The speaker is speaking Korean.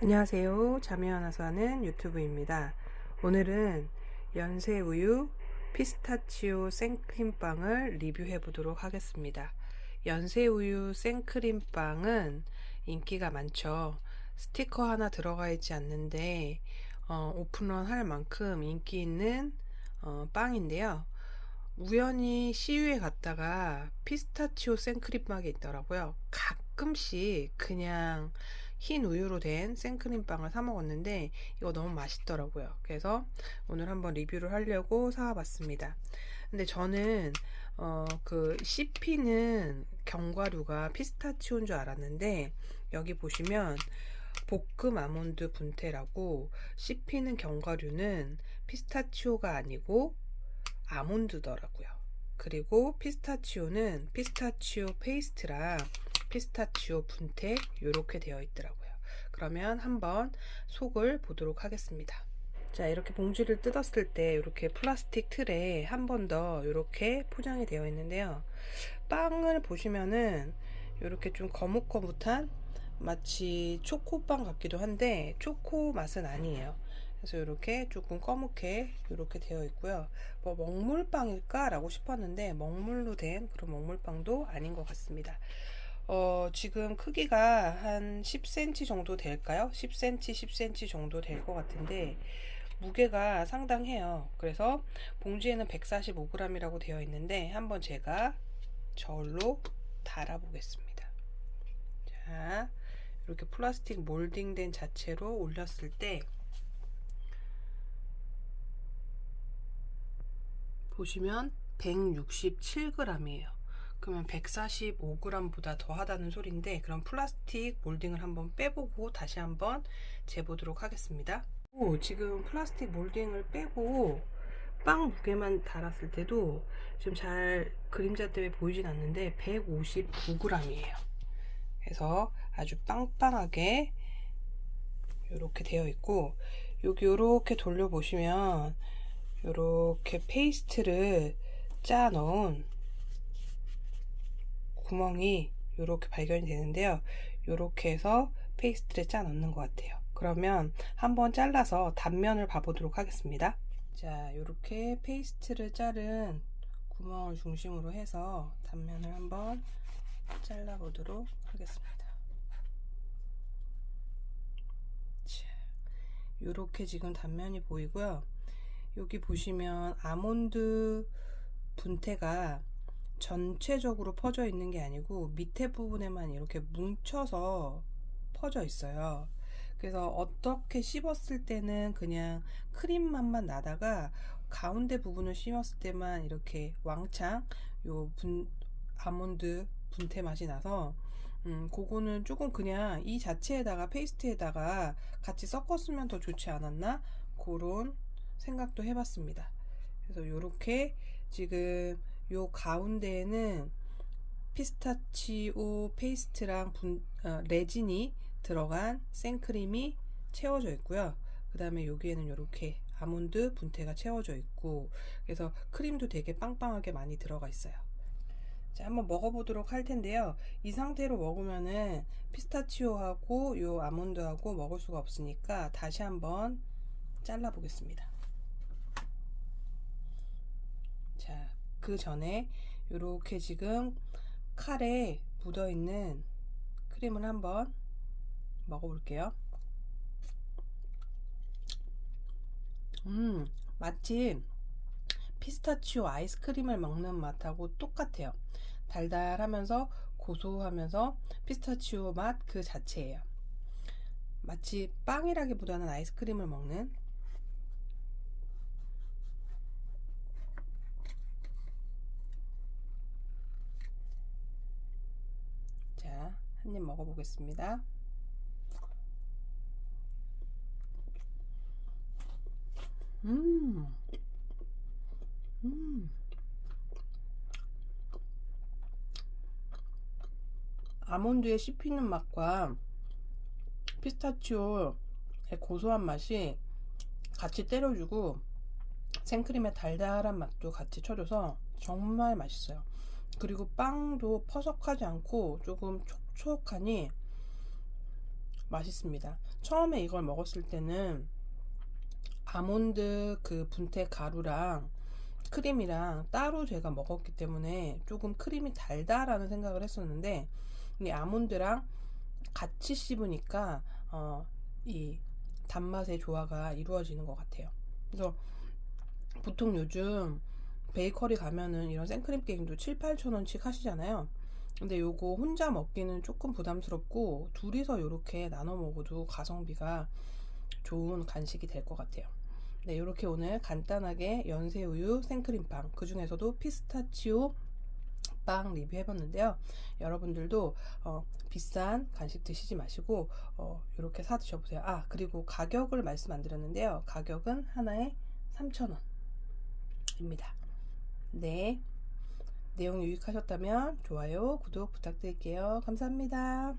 안녕하세요. 와서 하는 유튜브입니다. 오늘은 연세우유 피스타치오 생크림빵을 리뷰해 보도록 하겠습니다. 연세우유 생크림빵은 인기가 많죠. 스티커 하나 들어가 있지 않는데 어, 오픈런 할 만큼 인기 있는 어, 빵인데요. 우연히 CU에 갔다가 피스타치오 생크림빵이 있더라고요. 가끔씩 그냥 흰 우유로 된 생크림빵을 사 먹었는데 이거 너무 맛있더라고요. 그래서 오늘 한번 리뷰를 하려고 사와봤습니다. 근데 저는 어, 그 씹히는 견과류가 피스타치오인 줄 알았는데 여기 보시면 볶음 아몬드 분태라고 씹히는 견과류는 피스타치오가 아니고 아몬드더라고요. 그리고 피스타치오는 피스타치오 페이스트랑 피스타치오 분태 이렇게 되어 있더라고요. 그러면 한번 속을 보도록 하겠습니다. 자 이렇게 봉지를 뜯었을 때 이렇게 플라스틱 틀에 한 번 더 이렇게 포장이 되어 있는데요. 빵을 보시면은 이렇게 좀 거뭇거뭇한 마치 초코빵 같기도 한데 초코 맛은 아니에요. 그래서 이렇게 조금 검게 이렇게 되어 있고요. 뭐 먹물빵일까? 라고 싶었는데 먹물로 된 그런 먹물빵도 아닌 것 같습니다. 어, 지금 크기가 한 10cm 정도 될까요? 10cm, 10cm 정도 될 것 같은데 무게가 상당해요. 그래서 봉지에는 145g이라고 되어 있는데 한번 제가 저울로 달아보겠습니다. 자, 이렇게 플라스틱 몰딩된 자체로 올렸을 때 보시면 167g이에요. 그러면 145g보다 더 하다는 소리인데 그럼 플라스틱 몰딩을 한번 빼보고 다시 한번 재보도록 하겠습니다. 오, 지금 플라스틱 몰딩을 빼고 빵 무게만 달았을 때도 지금 잘 그림자 때문에 보이진 않는데 159g이에요. 그래서 아주 빵빵하게 이렇게 되어 있고 여기 이렇게 돌려보시면 이렇게 페이스트를 짜 넣은 구멍이 이렇게 발견이 되는데요. 이렇게 해서 페이스트를 짜 넣는 것 같아요. 그러면 한번 잘라서 단면을 봐보도록 하겠습니다. 자, 이렇게 페이스트를 자른 구멍을 중심으로 해서 단면을 한번 잘라보도록 하겠습니다. 자, 이렇게 지금 단면이 보이고요. 여기 보시면 아몬드 분태가 전체적으로 퍼져 있는 게 아니고 밑에 부분에만 이렇게 뭉쳐서 퍼져 있어요. 그래서 어떻게 씹었을 때는 그냥 크림 맛만 나다가 가운데 부분을 씹었을 때만 이렇게 왕창 요 분, 아몬드 분태 맛이 나서 음, 그거는 조금 그냥 이 자체에다가 페이스트에다가 같이 섞었으면 더 좋지 않았나? 그런 생각도 해봤습니다. 그래서 이렇게 지금 요 가운데에는 피스타치오 페이스트랑 분, 어, 레진이 들어간 생크림이 채워져 있고요. 그 다음에 여기에는 이렇게 아몬드 분태가 채워져 있고 그래서 크림도 되게 빵빵하게 많이 들어가 있어요. 자, 한번 먹어보도록 할 텐데요. 이 상태로 먹으면은 피스타치오하고 요 아몬드하고 먹을 수가 없으니까 다시 한번 잘라 보겠습니다. 자, 그 전에 이렇게 지금 칼에 묻어 있는 크림을 한번 먹어볼게요. 음, 마치 피스타치오 아이스크림을 먹는 맛하고 똑같아요. 달달하면서 고소하면서 피스타치오 맛 그 자체예요. 마치 빵이라기보다는 아이스크림을 먹는 자, 한 입 먹어보겠습니다. 음, 음. 아몬드의 씹히는 맛과 피스타치오의 고소한 맛이 같이 때려주고 생크림의 달달한 맛도 같이 쳐줘서 정말 맛있어요. 그리고 빵도 퍼석하지 않고 조금 촉촉하니 맛있습니다. 처음에 이걸 먹었을 때는 아몬드 그 분태 가루랑 크림이랑 따로 제가 먹었기 때문에 조금 크림이 달다라는 생각을 했었는데 이 아몬드랑 같이 씹으니까 어, 이 단맛의 조화가 이루어지는 것 같아요. 그래서 보통 요즘 베이커리 가면은 이런 생크림 게임도 7, 8천 원씩 하시잖아요. 근데 요거 혼자 먹기는 조금 부담스럽고 둘이서 이렇게 나눠 먹어도 가성비가 좋은 간식이 될 것 같아요. 네, 이렇게 오늘 간단하게 연새우유 생크림빵 그 중에서도 피스타치오 빵 리뷰해봤는데요. 여러분들도 어, 비싼 간식 드시지 마시고 어, 이렇게 사 드셔보세요. 아 그리고 가격을 말씀 안 드렸는데요. 가격은 하나에 3,000원입니다. 네. 내용 유익하셨다면 좋아요, 구독 부탁드릴게요. 감사합니다.